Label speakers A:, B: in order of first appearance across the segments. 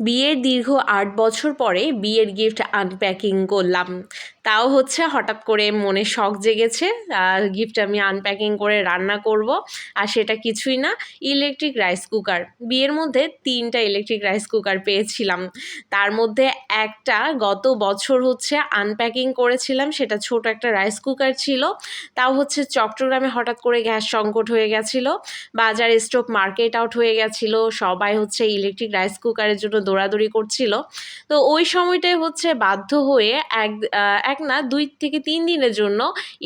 A: বিয়ের দীর্ঘ আট বছর পরে বিয়ের গিফট আনপ্যাকিং করলাম। তাও হচ্ছে হঠাৎ করে মনে শখ জেগেছে গিফট আমি আনপ্যাকিং করে রান্না করব, আর সেটা কিছুই না ইলেকট্রিক রাইস কুকার বিয়ের মধ্যে তিনটা ইলেকট্রিক রাইস কুকার পেয়েছিলাম। তার মধ্যে একটা গত বছর হচ্ছে আনপ্যাকিং করেছিলাম, সেটা ছোট একটা রাইস কুকার ছিল। তাও হচ্ছে চট্টগ্রামে হঠাৎ করে গ্যাস সংকট হয়ে গেছিল, বাজার স্টক মার্কেট আউট হয়ে গেছিল, সবাই হচ্ছে ইলেকট্রিক রাইস কুকারের জন্য দৌড়াদৌড়ি করছিল। তো ওই সময়টায় হচ্ছে বাধ্য হয়ে এক এক না, দুই থেকে তিন দিনের জন্য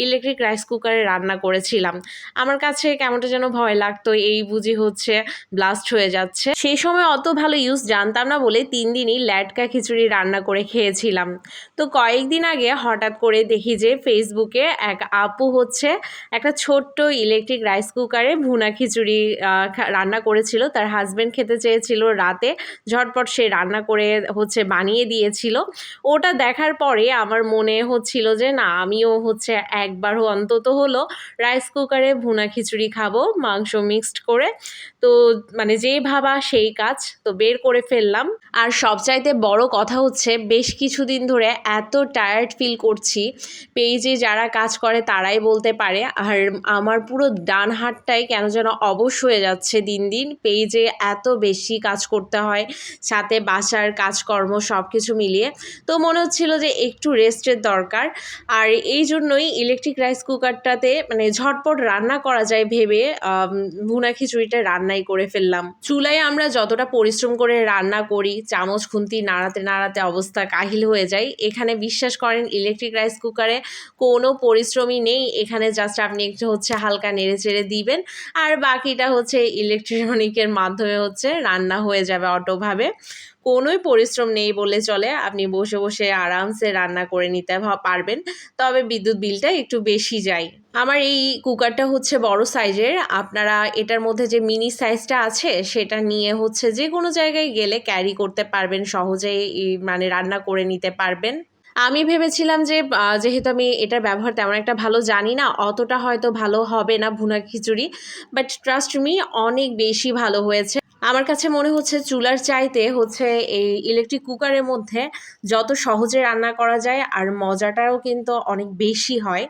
A: ইলেকট্রিক রাইস কুকারে রান্না করেছিলাম। আমার কাছে কেমনটা যেন ভয় লাগতো, এই বুঝি হচ্ছে ব্লাস্ট হয়ে যাচ্ছে। সেই সময় অত ভালো ইউজ জানতাম না বলে তিন দিনই ল্যাটকা খিচুড়ি রান্না করে খেয়েছিলাম। তো কয়েকদিন আগে হঠাৎ করে দেখি যে ফেসবুকে এক আপু হচ্ছে একটা ছোট্ট ইলেকট্রিক রাইস কুকারে ভুনা খিচুড়ি রান্না করেছিল। তার হাজব্যান্ড খেতে চেয়েছিল রাতে, ঝটপট সে রান্না করে হচ্ছে বানিয়ে দিয়েছিল। ওটা দেখার পরে আমার মনে হচ্ছিল যে, না, আমিও হচ্ছে একবারও অন্তত হলো রাইস কুকারে ভুনা খিচুড়ি খাব, মাংস মিক্সড করে। তো মানে যেই ভাবা সেই কাজ, তো বের করে ফেললাম। আর সবচাইতে বড় কথা হচ্ছে, বেশ কিছুদিন ধরে এত টায়ার্ড ফিল করছি। পেজে যারা কাজ করে তারাই বলতে পারে। আর আমার পুরো ডান হাতটাই কেন যেন অবশ হয়ে যাচ্ছে দিন দিন। পেজে এত বেশি কাজ করতে হয়, সাথে বাসার কাজকর্ম সব কিছু মিলিয়ে। তো মনে হচ্ছিল যে, একটু রেস্টের দরকার। আর এই জন্যই ইলেকট্রিক রাইস কুকারটাতে মানে ঝটপট রান্না করা যায় ভেবে ভুনা খিচুড়িটা রান্নাই করে ফেললাম। চুলায় আমরা যতটা পরিশ্রম করে রান্না করি, চামচ, খুন্তি নাড়াতে নাড়াতে অবস্থা কাহিল হয়ে যায়। এখানে বিশ্বাস করেন ইলেকট্রিক রাইস কুকারে কোনো পরিশ্রমই নেই। এখানে জাস্ট আপনি একটু হচ্ছে হালকা নেড়ে চেড়ে দিবেন। আর বাকিটা হচ্ছে ইলেকট্রনিকের মাধ্যমে হচ্ছে রান্না হয়ে যাবে অটোভাবে। কোনোই পরিশ্রম নেই বলে চলে। আপনি বসে বসে আরামসে রান্না করে নিতে পারবেন। তবে বিদ্যুৎ বিলটা একটু বেশি যায়। আমার এই কুকারটা হচ্ছে বড় সাইজের। আপনারা এটার মধ্যে যে মিনি সাইজটা আছে, সেটা নিয়ে হচ্ছে যে কোনো জায়গায় গেলে ক্যারি করতে পারবেন, সহজেই মানে রান্না করে নিতে পারবেন। আমি ভেবেছিলাম যে যেহেতু আমি এটার ব্যবহার তেমন একটা ভালো জানি না, অতটা হয়তো ভালো হবে না ভুনা খিচুড়ি, বাট ট্রাস্ট মি, অনেক বেশি ভালো হয়েছে। আমার কাছে মনে হচ্ছে চুলার চাইতে হচ্ছে এই ইলেকট্রিক কুকারের মধ্যে যত সহজে রান্না করা যায় আর মজাটাও কিন্তু অনেক বেশি হয়।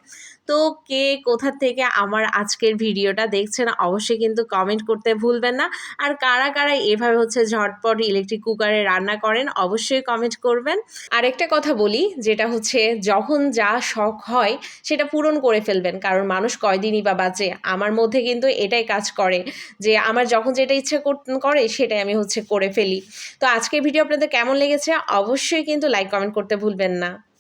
A: তো কে কোথা থেকে আমার আজকের ভিডিওটা দেখছেন অবশ্যই কিন্তু কমেন্ট করতে ভুলবেন না। আর কারা কারা এভাবে হচ্ছে ঝটপট ইলেকট্রিক কুকারে রান্না করেন অবশ্যই কমেন্ট করবেন। আরেকটা কথা বলি, যেটা হচ্ছে যখন যা শখ হয় সেটা পূরণ করে ফেলবেন, কারণ মানুষ কয়দিনই বা বাঁচে। আমার মধ্যে কিন্তু এটাই কাজ করে যে আমার যখন যেটা ইচ্ছে করে, সেটাই আমি হচ্ছে করে ফেলি। তো আজকের ভিডিও আপনাদের কেমন লেগেছে? অবশ্যই কিন্তু লাইক কমেন্ট করতে ভুলবেন না।